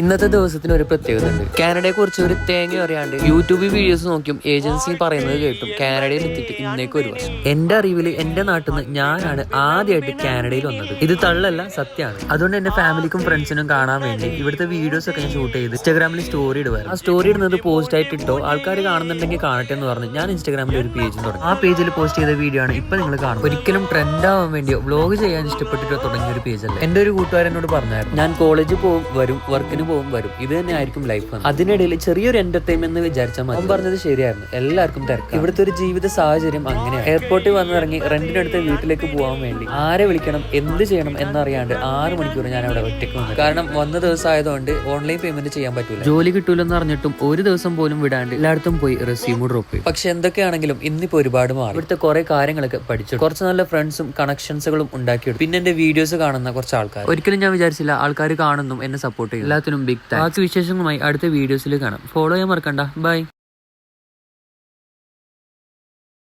ഇന്നത്തെ ദിവസത്തിന് ഒരു പ്രത്യേകത ഉണ്ട്. കാനഡയെ കുറിച്ച് ഒരു തേങ്ങ അറിയാണ്ട് യൂട്യൂബിൽ വീഡിയോസ് നോക്കിയും ഏജൻസി പറയുന്നത് കേട്ടും കാനഡയിൽ എത്തിയിട്ട് ഇന്നേക്ക് ഒരു വർഷം. എന്റെ അറിവിൽ എന്റെ നാട്ടിൽ നിന്ന് ഞാനാണ് ആദ്യമായിട്ട് കാനഡയിൽ വന്നത്. ഇത് തള്ളല്ല സത്യമാണ് അതുകൊണ്ട് എന്റെ ഫാമിലിക്കും ഫ്രണ്ട്സിനും കാണാൻ വേണ്ടി ഇവിടുത്തെ വീഡിയോസ് ഒക്കെ ഞാൻ ഷൂട്ട് ചെയ്ത് ഇൻസ്റ്റാഗ്രാമിൽ സ്റ്റോറി ഇടുവായിരുന്നു. ആ സ്റ്റോറി ഇടുന്നത് പോസ്റ്റ് ആയിട്ട് ഇട്ടോ? ആൾക്കാർ കാണുന്നുണ്ടെങ്കിൽ കാണട്ടെ എന്ന് പറഞ്ഞ് ഞാൻ ഇൻസ്റ്റാഗ്രാമിൽ ഒരു പേജ് തുടങ്ങി. ആ പേജിൽ പോസ്റ്റ് ചെയ്ത വീഡിയോ ആണ് ഇപ്പൊ നിങ്ങൾ കാണും ഒരിക്കലും ട്രെൻഡ് ആവാൻ വേണ്ടിയോ വ്ലോഗ് ചെയ്യാൻ ഇഷ്ടപ്പെട്ടിട്ടോ തുടങ്ങിയ ഒരു പേജ് അല്ല? എന്റെ ഒരു കൂട്ടുകാരനോട് പറഞ്ഞായിരുന്നു. ഞാൻ കോളേജിൽ പോകും വരും വർക്കിന് പോകും വരും. ഇത് തന്നെ ആയിരിക്കും ലൈഫ് അതിനിടയിൽ ചെറിയൊരു എന്റർടൈൻമെന്റ് വിചാരിച്ചാൽ മതി. പറഞ്ഞത് ശരിയായിരുന്നു. എല്ലാവർക്കും തിരക്ക്. ഇവിടുത്തെ ഒരു ജീവിത സാഹചര്യം അങ്ങനെ എയർപോർട്ടിൽ വന്നിറങ്ങി റെന്റിനടുത്ത് വീട്ടിലേക്ക് പോകാൻ വേണ്ടി. ആരെ വിളിക്കണം എന്ത് ചെയ്യണം എന്നറിയാണ്ട് ആറ് മണിക്കൂർ ഞാൻ അവിടെ ഒറ്റയ്ക്ക് വന്നു കാരണം വന്ന ദിവസം ആയതുകൊണ്ട് ഓൺലൈൻ പേയ്മെന്റ് ചെയ്യാൻ പറ്റൂല. ജോലി കിട്ടൂലെന്ന് അറിഞ്ഞിട്ടും ഒരു ദിവസം പോലും വിടാണ്ട് എല്ലായിടത്തും പോയി റെസ്യൂമ് ഡ്രോപ്പ് ചെയ്യും. പക്ഷെ എന്തൊക്കെയാണെങ്കിലും ഇന്നിപ്പോ ഒരുപാട് മാറി. ഇവിടുത്തെ കുറെ കാര്യങ്ങളൊക്കെ പഠിച്ചു കുറച്ച് നല്ല ഫ്രണ്ട്സും കണക്ഷൻസുകളും ഉണ്ടാക്കിയിട്ടു പിന്നെ എന്റെ വീഡിയോസ് കാണുന്ന കുറച്ച് ആൾക്കാർ ഒരിക്കലും ഞാൻ വിചാരിച്ചില്ല ആൾക്കാർ കാണുന്നു എന്നെ സപ്പോർട്ട് ചെയ്യും എല്ലാത്തിനും ബിഗ് താങ്ക് ബാക്കി വിശേഷങ്ങളുമായി അടുത്ത വീഡിയോസിൽ കാണാം. ഫോളോ ചെയ്യാൻ മറക്കണ്ട. ബൈ